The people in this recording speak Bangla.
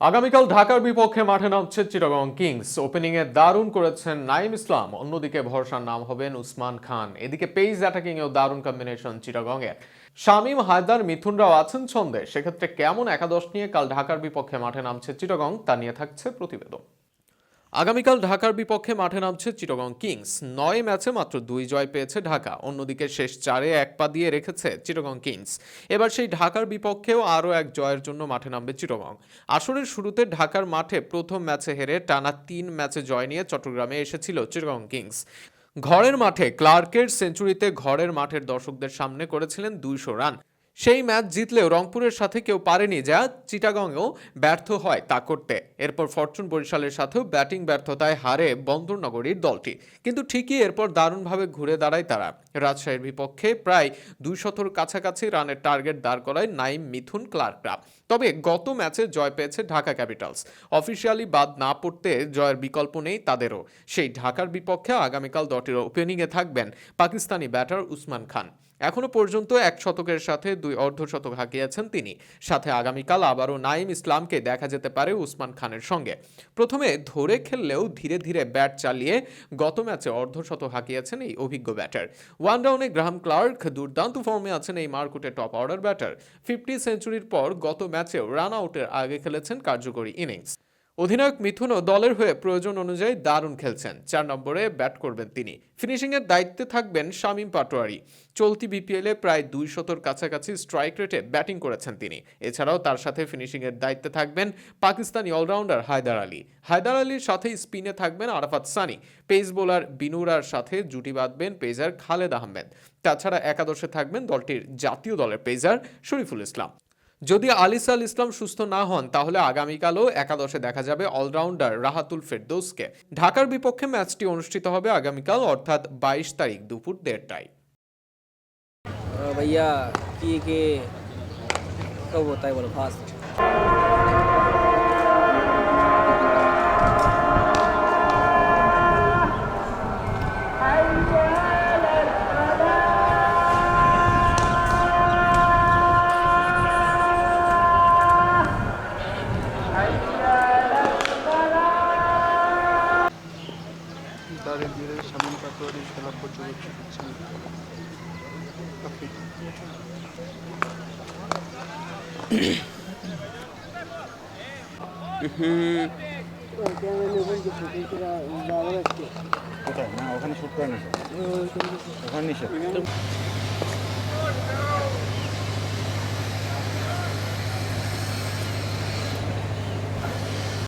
আগামীকাল ঢাকার বিপক্ষে মাঠে নামছে চিটাগং কিংস। ওপেনিংয়ে দারুণ করেছেন নাইম ইসলাম। অন্যদিকে ভরসার নাম হবেন উসমান খান। এদিকে পেইজ অ্যাটাকিং এও দারুণ কম্বিনেশন চিটাগং এর শামীম হায়দার, মিথুনরাও আছেন ছন্দে। সেক্ষেত্রে কেমন একাদশ নিয়ে কাল ঢাকার বিপক্ষে মাঠে নামছে চিটাগং, তা নিয়ে থাকছে প্রতিবেদন। আগামীকাল ঢাকার বিপক্ষে মাঠে নামছে চিটাগং কিংস। নয় ম্যাচে মাত্র দুই জয় পেয়েছে ঢাকা। অন্যদিকে শেষ চারে এক পা দিয়ে রেখেছে চিটাগং কিংস। এবার সেই ঢাকার বিপক্ষেও আরও এক জয়ের জন্য মাঠে নামবে চিটাগং। আসরের শুরুতে ঢাকার মাঠে প্রথম ম্যাচে হেরে টানা তিন ম্যাচে জয় নিয়ে চট্টগ্রামে এসেছিল চিটাগং কিংস। ঘরের মাঠে ক্লার্কের সেঞ্চুরিতে ঘরের মাঠের দর্শকদের সামনে করেছিলেন দুইশো রান। সেই ম্যাচ জিতলেও রংপুরের সাথে কেউ পারেনি যা চিটাগংয়েও ব্যর্থ হয় তা করতে। এরপর ফরচুন বরিশালের সাথেও ব্যাটিং ব্যর্থতায় হারে বন্দরনগরীর দলটি। কিন্তু ঠিকই এরপর দারুণভাবে ঘুরে দাঁড়ায় তারা। রাজশাহীর বিপক্ষে প্রায় দুই শতর কাছাকাছি রানের টার্গেট দাঁড় করায় নাইম মিথুন ক্লার্করা। তবে গত ম্যাচে জয় পেয়েছে ঢাকা ক্যাপিটালস। অফিসিয়ালি বাদ না পড়তে জয়ের বিকল্প নেই তাদেরও। সেই ঢাকার বিপক্ষে আগামীকাল দলটির ওপেনিংয়ে থাকবেন পাকিস্তানি ব্যাটার উসমান খান। এখনও পর্যন্ত এক শতকের সাথে দুই অর্ধশতক হাঁকিয়েছেন তিনি। সাথে আগামীকাল আবারও নাইম ইসলামকে দেখা যেতে পারে উসমান খানের সঙ্গে। প্রথমে ধরে খেললেও ধীরে ধীরে ব্যাট চালিয়ে গত ম্যাচে অর্ধশত হাঁকিয়েছেন এই অভিজ্ঞ ব্যাটার। ওয়ান ডাউনে গ্রাহাম ক্লার্ক দুর্দান্ত ফর্মে আছেন এই মার্কুটে টপ অর্ডার ব্যাটার। ফিফটি সেঞ্চুরির পর গত ম্যাচেও রান আউটের আগে খেলেছেন কার্যকরী ইনিংস। অধিনায়ক মিথুনও দলের হয়ে প্রয়োজন অনুযায়ী দারুণ খেলছেন। চার নম্বরে ব্যাট করবেন তিনি। ফিনিশিংয়ের দায়িত্বে থাকবেন শামীম পাটোয়ারি। চলতি বিপিএলে প্রায় দুই শতর কাছাকাছি স্ট্রাইক রেটে ব্যাটিং করেছেন তিনি। এছাড়াও তার সাথে ফিনিশিংয়ের দায়িত্বে থাকবেন পাকিস্তানি অলরাউন্ডার হায়দার আলী। হায়দার আলীর সাথে স্পিনে থাকবেন আরাফাত সানি। পেস বোলার বিনুরার সাথে জুটি বাঁধবেন পেজার খালেদ আহমেদ। তাছাড়া একাদশে থাকবেন দলটির জাতীয় দলের পেজার শরীফুল ইসলাম। যদি আলিসাল ইসলাম সুস্থ না হন তাহলে আগামীকালও একাদশে দেখা যাবে অলরাউন্ডার রাহাতুল ফেরদৌসকে ঢাকার বিপক্ষে ম্যাচটি অনুষ্ঠিত হবে আগামীকাল অর্থাৎ বাইশ তারিখ দুপুর দেড়টায় अ, भैया कि के कब होता है बोलो फास्ट করছেন আপনি কোথায় না ওখানে শুট করে নিছে ওখানে